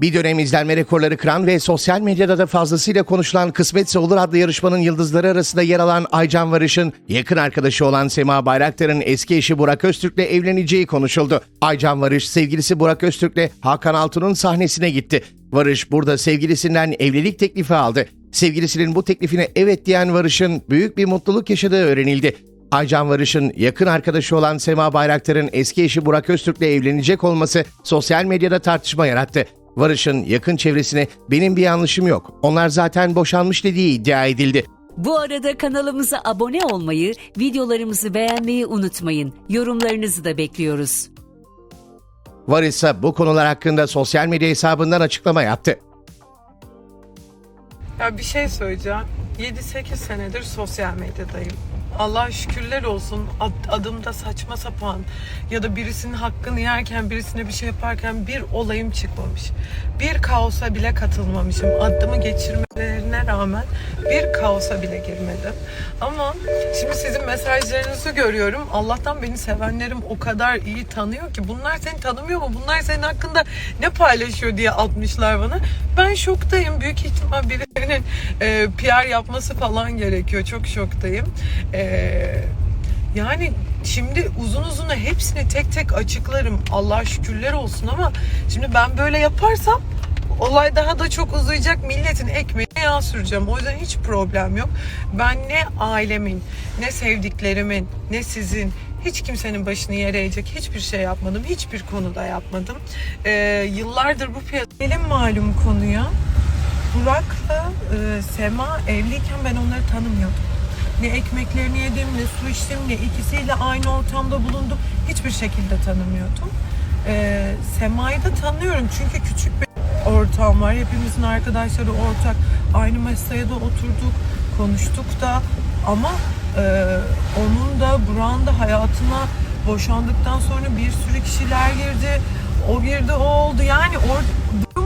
Bir dönem izlenme rekorları kıran ve sosyal medyada da fazlasıyla konuşulan Kısmetse Olur adlı yarışmanın yıldızları arasında yer alan Aycan Varış'ın yakın arkadaşı olan Sema Bayraktar'ın eski eşi Burak Öztürk'le evleneceği konuşuldu. Aycan Varış sevgilisi Burak Öztürk'le Hakan Altun'un sahnesine gitti. Varış burada sevgilisinden evlilik teklifi aldı. Sevgilisinin bu teklifine evet diyen Varış'ın büyük bir mutluluk yaşadığı öğrenildi. Aycan Varış'ın yakın arkadaşı olan Sema Bayraktar'ın eski eşi Burak Öztürk'le evlenecek olması sosyal medyada tartışma yarattı. Varış'ın yakın çevresine benim bir yanlışım yok. Onlar zaten boşanmış dediği iddia edildi. Bu arada kanalımıza abone olmayı, videolarımızı beğenmeyi unutmayın. Yorumlarınızı da bekliyoruz. İse bu konular hakkında sosyal medya hesabından açıklama yaptı. Ya bir şey söyleyeceğim. 7-8 senedir sosyal medyadayım. Allah şükürler olsun ad- adımda saçma sapan ya da birisinin hakkını yerken birisine bir şey yaparken bir olayım çıkmamış. Bir kaosa bile katılmamışım. Adımı geçirmelerine rağmen bir kaosa bile girmedim. Ama şimdi sizin mesajlarınızı görüyorum. Allah'tan beni sevenlerim o kadar iyi tanıyor ki bunlar seni tanımıyor mu? Bunlar senin hakkında ne paylaşıyor diye atmışlar bana. Ben şoktayım. Büyük ihtimal birilerinin e, PR yapması falan gerekiyor. Çok şoktayım. E, yani şimdi uzun uzun hepsini tek tek açıklarım. Allah şükürler olsun ama şimdi ben böyle yaparsam olay daha da çok uzayacak. Milletin ekmeğine yağ süreceğim. O yüzden hiç problem yok. Ben ne ailemin, ne sevdiklerimin, ne sizin, hiç kimsenin başını yere eğecek hiçbir şey yapmadım. Hiçbir konuda yapmadım. Ee, yıllardır bu piyasa... Benim malum konuya Burak'la e, Sema evliyken ben onları tanımıyordum. Ne ekmeklerini yedim, ne su içtim, ne ikisiyle aynı ortamda bulundum. Hiçbir şekilde tanımıyordum. Ee, Sema'yı da tanıyorum çünkü küçük bir ortam var. Hepimizin arkadaşları ortak. Aynı masaya da oturduk, konuştuk da. Ama e, onun da Burak'ın da hayatına boşandıktan sonra bir sürü kişiler girdi. O girdi, o oldu. Yani or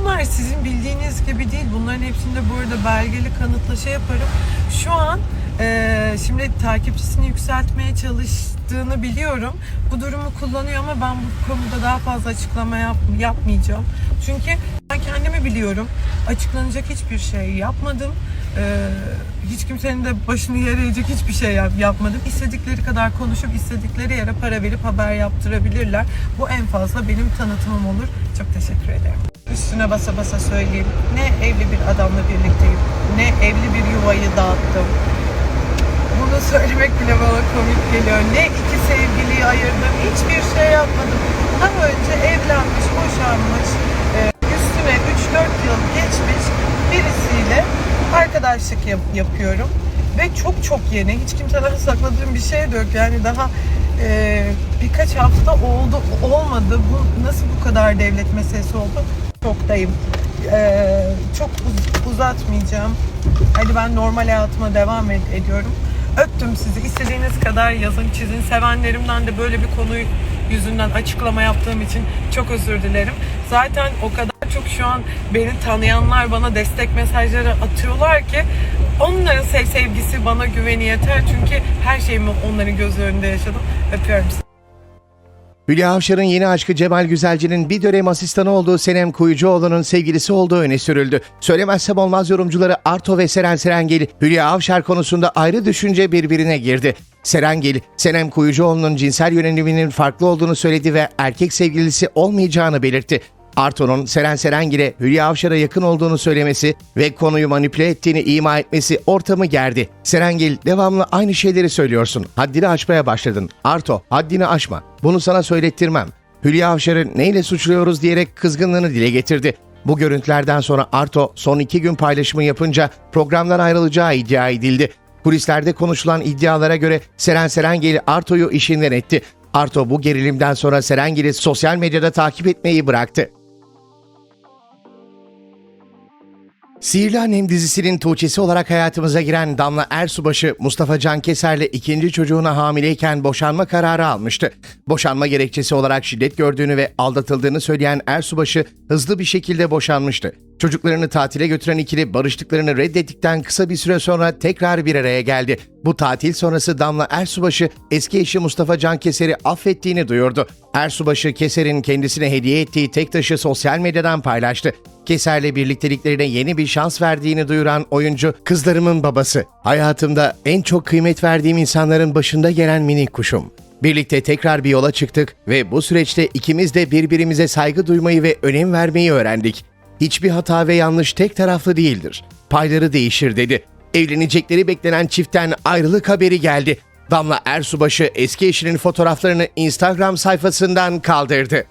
durumlar sizin bildiğiniz gibi değil. Bunların hepsinde bu arada belgeli kanıtla şey yaparım. Şu an ee, şimdi takipçisini yükseltmeye çalıştığını biliyorum. Bu durumu kullanıyor ama ben bu konuda daha fazla açıklama yap, yapmayacağım. Çünkü ben kendimi biliyorum. Açıklanacak hiçbir şey yapmadım. Ee, hiç kimsenin de başını eğecek hiçbir şey yap, yapmadım. İstedikleri kadar konuşup istedikleri yere para verip haber yaptırabilirler. Bu en fazla benim tanıtımım olur. Çok teşekkür ederim. Üstüne basa basa söyleyeyim. Ne evli bir adamla birlikteyim, ne evli bir yuvayı dağıttım. Bunu söylemek bile bana komik geliyor. Ne iki sevgiliyi ayırdım, hiçbir şey yapmadım. Daha önce evlenmiş, boşanmış, e, üstüne 3-4 yıl geçmiş birisiyle arkadaşlık yap- yapıyorum. Ve çok çok yeni, hiç kimseden sakladığım bir şey de yok. Yani daha e, birkaç hafta oldu, olmadı. Bu nasıl bu kadar devlet meselesi oldu? Şoktayım. E, çok uz- uzatmayacağım. Hadi ben normal hayatıma devam ed- ediyorum. Öptüm sizi. İstediğiniz kadar yazın, çizin. Sevenlerimden de böyle bir konu yüzünden açıklama yaptığım için çok özür dilerim. Zaten o kadar çok şu an beni tanıyanlar bana destek mesajları atıyorlar ki onların sev sevgisi bana güveni yeter. Çünkü her şeyimi onların göz önünde yaşadım. Öpüyorum sizi. Hülya Avşar'ın yeni aşkı Cemal Güzelci'nin bir dönem asistanı olduğu Senem Kuyucuoğlu'nun sevgilisi olduğu öne sürüldü. Söylemezsem olmaz yorumcuları Arto ve Seren Serengil, Hülya Avşar konusunda ayrı düşünce birbirine girdi. Serengil, Senem Kuyucuoğlu'nun cinsel yöneliminin farklı olduğunu söyledi ve erkek sevgilisi olmayacağını belirtti. Arto'nun Seren Serengil'e Hülya Avşar'a yakın olduğunu söylemesi ve konuyu manipüle ettiğini ima etmesi ortamı gerdi. Serengil devamlı aynı şeyleri söylüyorsun. Haddini aşmaya başladın. Arto haddini aşma. Bunu sana söylettirmem. Hülya Avşar'ı neyle suçluyoruz diyerek kızgınlığını dile getirdi. Bu görüntülerden sonra Arto son iki gün paylaşımı yapınca programdan ayrılacağı iddia edildi. Kulislerde konuşulan iddialara göre Seren Serengil Arto'yu işinden etti. Arto bu gerilimden sonra Serengil'i sosyal medyada takip etmeyi bıraktı. Sihirli Annem dizisinin tuğçesi olarak hayatımıza giren Damla Ersubaşı, Mustafa Can Keser'le ikinci çocuğuna hamileyken boşanma kararı almıştı. Boşanma gerekçesi olarak şiddet gördüğünü ve aldatıldığını söyleyen Ersubaşı hızlı bir şekilde boşanmıştı. Çocuklarını tatile götüren ikili barıştıklarını reddettikten kısa bir süre sonra tekrar bir araya geldi. Bu tatil sonrası Damla Ersubaşı eski eşi Mustafa Can Keser'i affettiğini duyurdu. Ersubaşı Keser'in kendisine hediye ettiği tek taşı sosyal medyadan paylaştı. Keser'le birlikteliklerine yeni bir şans verdiğini duyuran oyuncu, kızlarımın babası. Hayatımda en çok kıymet verdiğim insanların başında gelen minik kuşum. Birlikte tekrar bir yola çıktık ve bu süreçte ikimiz de birbirimize saygı duymayı ve önem vermeyi öğrendik. Hiçbir hata ve yanlış tek taraflı değildir. Payları değişir dedi. Evlenecekleri beklenen çiftten ayrılık haberi geldi. Damla Ersubaşı eski eşinin fotoğraflarını Instagram sayfasından kaldırdı.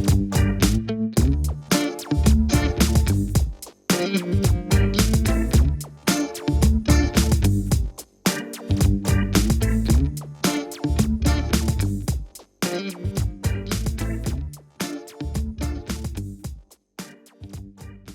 you